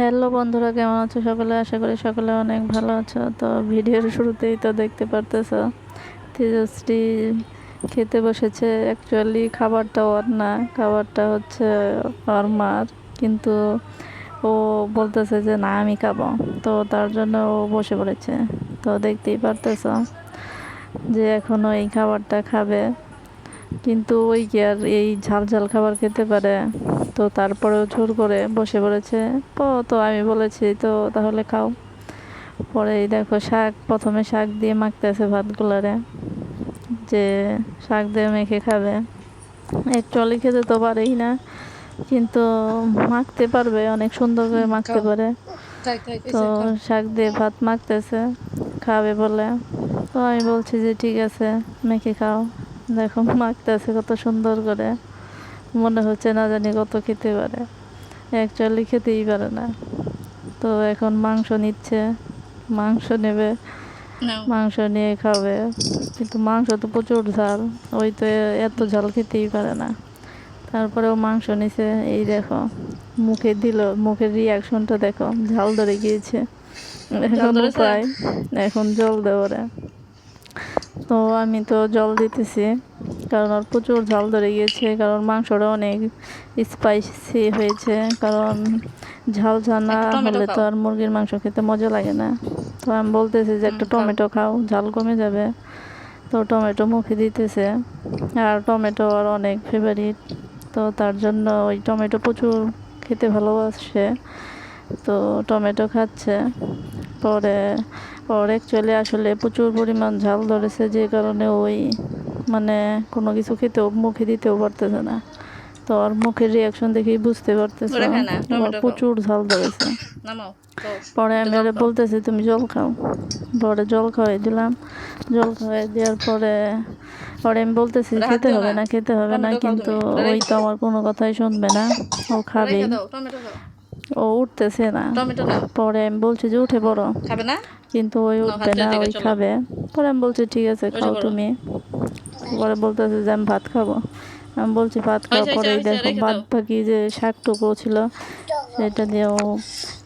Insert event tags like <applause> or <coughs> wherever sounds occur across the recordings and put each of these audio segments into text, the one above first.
Hello বন্ধুরা, কেমন আছো সকলে? আশা করি সকলে অনেক ভালো আছো। তো ভিডিওর শুরুতেই তো দেখতে পারতেছো, তেজশ্রী খেতে বসেছে। অ্যাকচুয়ালি খাবারটা ওর না খাবারটা হচ্ছে ওর মার। কিন্তু ও বলতেছে যে, না, আমি খাব। তো তার জন্য ও বসে পড়েছে। তো দেখতেই পারতেছ যে এখনও এই খাবারটা খাবে। কিন্তু ওই কি আর এই ঝাল ঝাল খাবার খেতে পারে? তো তারপরেও জোর করে বসে পড়েছে। ও তো আমি বলেছি তো তাহলে খাও। পরে এই দেখো শাক প্রথমে শাক দিয়ে মাখতেছে ভাতগুলারে। যে শাক দিয়ে মেখে খাবে। একচুয়ালি খেতে তো পারেই না কিন্তু মাখতে পারবে অনেক সুন্দর করে মাখতে পারে। তো শাক দিয়ে ভাত মাখতেছে খাবে বলে। তো আমি বলছি যে ঠিক আছে মেখে খাও। দেখো মাখতেছে কত সুন্দর করে। মনে হচ্ছে না জানি কত খেতে পারে। অ্যাকচুয়ালি খেতেই পারে না। তো এখন মাংস নিচ্ছে। মাংস নেবে। মাংস নিয়ে খাবে। কিন্তু মাংস তো প্রচুর ঝাল। ওই তো এত ঝাল খেতেই পারে না। তারপরেও মাংস নিছে। এই দেখো মুখে দিল। মুখের রিয়াকশনটা দেখো। ঝাল ধরে গিয়েছে। এখন প্রায়। এখন জল দেওয়ারে তো আমি তো জল দিতেছি কারণ ওর প্রচুর ঝাল ধরে গিয়েছে কারণ মাংসটা অনেক স্পাইসি হয়েছে কারণ ঝাল ঝাল না হলে তো আর মুরগির মাংস খেতে মজা লাগে না। তো আমি বলতেছি যে একটা টমেটো খাও। ঝাল কমে যাবে। তো টমেটো মুখে দিতেছে আর টমেটো আর অনেক ফেভারিট তো তার জন্য ওই টমেটো প্রচুর খেতে ভালোবাসে। তো টমেটো খাচ্ছে। পরে ওর অ্যাকচুয়ালি আসলে প্রচুর পরিমাণ ঝাল ধরেছে যে কারণে ওই মানে কোনো কিছু খেতেও মুখে দিতেও পারতেছে না। তো ওর মুখের রিয়াকশন দেখেই বুঝতে পারতেছে। প্রচুর ঝাল ধরেছে। <coughs> পরে আমি ওরা বলতেছি তুমি জল খাও। পরে জল খাওয়াই দিলাম। জল খাওয়াই দেওয়ার পরে পরে আমি বলতেছি খেতে হবে না। খেতে হবে না কিন্তু ওই তো আমার কোনো কথাই শুনবে না। ও খাবেই ও উঠতেছে না। পরে আমি বলছি যে উঠে পড়ো। খাবে না? কিন্তু ওই উঠবে না ওই খাবে। পরে আমি বলছি ঠিক আছে খাও তুমি। পরে বলতেছে যে আমি ভাত খাব। আমি বলছি ভাত খাওয়া হয়েছে, পরে দেখো বাদ বাকি যে শাকটুকু ছিল সেটা দিয়ে ও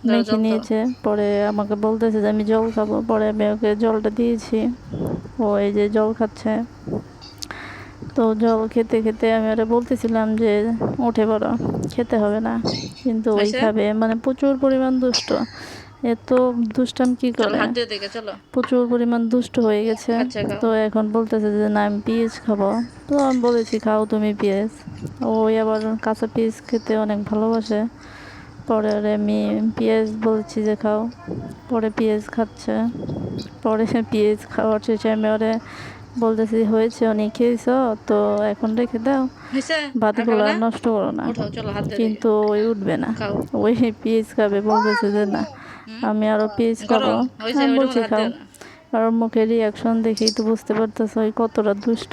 মেখে নিয়েছে। পরে আমাকে বলতেছে যে আমি জল খাব। পরে আমি ওকে জলটা দিয়েছি। ও এই যে জল খাচ্ছে। তো জল খেতে খেতে আমি ওরা বলতেছিলাম যে উঠে পড়ো খেতে হবে না। কিন্তু ওই খাবে মানে প্রচুর পরিমাণ দুষ্ট। এত দুষ্টাম কি করে? প্রচুর পরিমাণ দুষ্ট হয়ে গেছে। আচ্ছা, তো এখন বলতেছে যে না আমি পিস খাব। তো আমি বলেছি খাও তুমি পিস ওই আবার কাঁচা পিস খেতে অনেক ভালোবাসে। পরে ওরে আমি পেঁয়াজ বলছি যে খাও। পরে পেঁয়াজ খাচ্ছে। পরে পেঁয়াজ খাওয়ার শেষে আমি ওরে বলতেছি হয়েছে অনেক খেয়েছ তো এখন রেখে দাও। ভাতগুলো? নষ্ট করো না। কিন্তু ওই উঠবে না। ওই পেঁয়াজ খাবে বলতেছে যে না আমি আরও পেঁয়াজ খাব। ওইরকম বলছি খাও। আর মুখের রিয়াকশন দেখেই তো বুঝতে পারতেছ ওই কতটা দুষ্ট।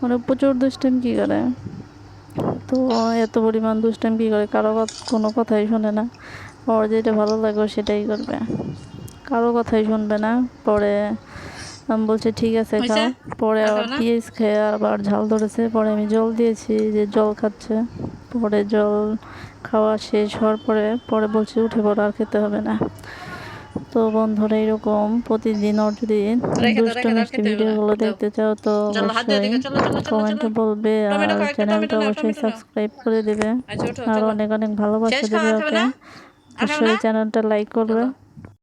মানে প্রচুর দুষ্টাম কী করে? তো এত পরিমাণ দুষ্টাম কী করে? কারও কোনো কথাই শোনে না। ওর যেটা ভালো লাগে সেটাই করবে। কারও কথাই শুনবে না। পরে আমি বলছি ঠিক আছে? খাও। পরে আবার? পেঁয়াজ খেয়ে আবার ঝাল ধরেছে। পরে আমি জল দিয়েছি যে জল খাচ্ছে। পরে জল খাওয়া শেষ হওয়ার পরে পরে বলছি উঠে পড়ো আর খেতে হবে না। তো বন্ধুরা এরকম প্রতিদিন ওর যদি দুষ্ট মিষ্টি ভিডিওগুলো দেখতে চাও তো অবশ্যই কমেন্টে বলবে আর চ্যানেলটা অবশ্যই সাবস্ক্রাইব করে দেবে। আচ্ছা আর অনেক অনেক ভালোবাসা দেবে ওকে। অবশ্যই চ্যানেলটা লাইক করবে।